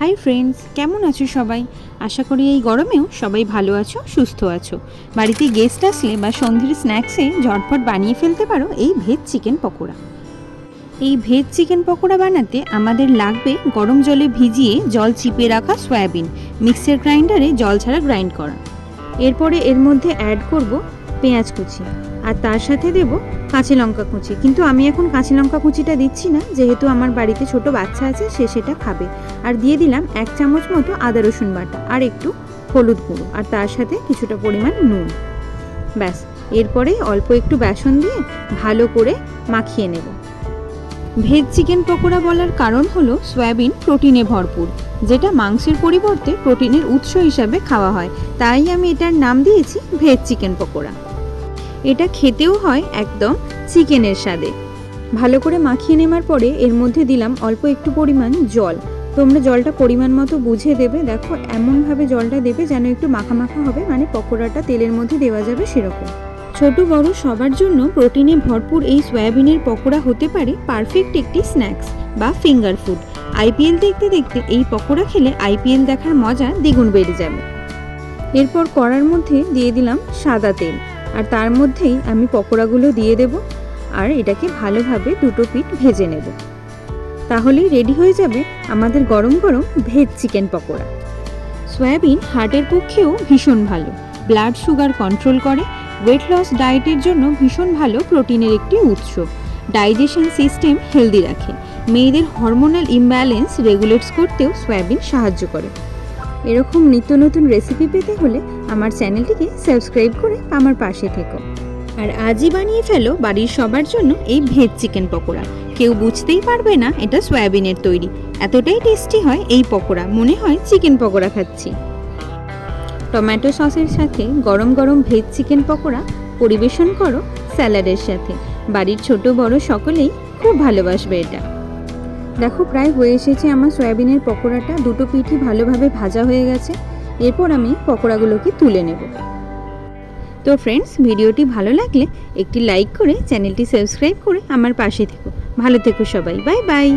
Hi friends, কেমন আছো সবাই? আশা করি এই গরমেও সবাই ভালো আছো, সুস্থ আছো। বাড়িতে গেস্ট আসলে বা সন্ধ্যের স্ন্যাক্সে ঝটপট বানিয়ে ফেলতে পারো এই ভেজ চিকেন পকোড়া। এই ভেজ চিকেন পকোড়া বানাতে আমাদের লাগবে গরম জলে ভিজিয়ে জল চিপে রাখা সয়াবিন মিক্সার গ্রাইন্ডারে জল ছাড়া গ্রাইন্ড করা। এরপরে এর মধ্যে অ্যাড করব পেঁয়াজ কুচি। আর তার সাথে দেব কাঁচা লঙ্কা কুচি। কিন্তু আমি এখন কাঁচা লঙ্কা কুচিটা দিচ্ছি না, যেহেতু আমার বাড়িতে ছোট বাচ্চা আছে, সে সেটা খাবে। আর দিয়ে দিলাম এক চামচ মতো আদা রসুন বাটা আর একটু হলুদ গুঁড়ো আর তার সাথে কিছুটা পরিমাণ নুন। ব্যাস, এরপরে অল্প একটু বেসন দিয়ে ভালো করে মাখিয়ে নেব। ভেজ চিকেন পকোড়া বলার কারণ হলো সয়াবিন প্রোটিনে ভরপুর, যেটা মাংসের পরিবর্তে প্রোটিনের উৎস হিসাবে খাওয়া হয়। তাই আমি এটার নাম দিয়েছি ভেজ চিকেন পকোড়া। এটা খেতেও হয় একদম চিকেনের স্বাদে। ভালো করে মাখিয়ে নেওয়ার পরে এর মধ্যে দিলাম অল্প একটু পরিমাণ জল। তোমরা জলটা পরিমাণ মতো বুঝে দেবে, দেখো এমনভাবে জলটা দেবে যেন একটু মাখা মাখা হবে মানে পকোড়াটা তেলের মধ্যে দেওয়া যাবে সেরকম। ছোট বড় সবার জন্য প্রোটিনে ভরপুর এই সয়াবিনের পকোড়া হতে পারে পারফেক্ট একটি স্ন্যাক্স বা ফিঙ্গার ফুড। আইপিএল দেখতে দেখতে এই পকোড়া খেলে আইপিএল দেখার মজা দ্বিগুণ বেড়ে যাবে। এরপর কড়ার মধ্যে দিয়ে দিলাম সাদা তেল। আর তার মধ্যেই আমি পকোড়াগুলো দিয়ে দেব আর এটাকে ভালোভাবে দুটো পিঠ ভেজে নেব। তাহলেই রেডি হয়ে যাবে আমাদের গরম গরম ভেজ চিকেন পকোড়া। সয়াবিন হার্টের পক্ষেও ভীষণ ভালো। ব্লাড সুগার কন্ট্রোল করে। ওয়েট লস ডায়েটের জন্য ভীষণ ভালো প্রোটিনের একটি উৎস। ডাইজেশন সিস্টেম হেলদি রাখে। মেয়েদের হরমোনাল ইমব্যালেন্স রেগুলেটস করতেও সয়াবিন সাহায্য করে। এরকম নিত্য নতুন রেসিপি পেতে হলে আমার চ্যানেলটিকে সাবস্ক্রাইব করে আমার পাশে থেকো। আর আজই বানিয়ে ফেলো বাড়ির সবার জন্য এই ভেজ চিকেন পকোড়া। কেউ বুঝতেই পারবে না এটা সয়াবিনের তৈরি। এতটাই টেস্টি হয় এই পকোড়া। মনে হয় চিকেন পকোড়া খাচ্ছি। টমেটো সসের সাথে গরম গরম ভেজ চিকেন পকোড়া পরিবেশন করো স্যালাডের সাথে। বাড়ির ছোট বড় সকলেই খুব ভালোবাসবে এটা। দেখো, প্রায় হয়ে এসেছে আমার সয়াবিনের পকোড়াটা। দুটো পিঠি ভালোভাবে ভাজা হয়ে গেছে। এরপর আমি পকোড়াগুলোকে তুলে নেব। তো ফ্রেন্ডস ভিডিওটি ভালো লাগলে একটি লাইক করে চ্যানেলটি সাবস্ক্রাইব করে আমার পাশে থেকো। ভালো থেকো সবাই। Bye bye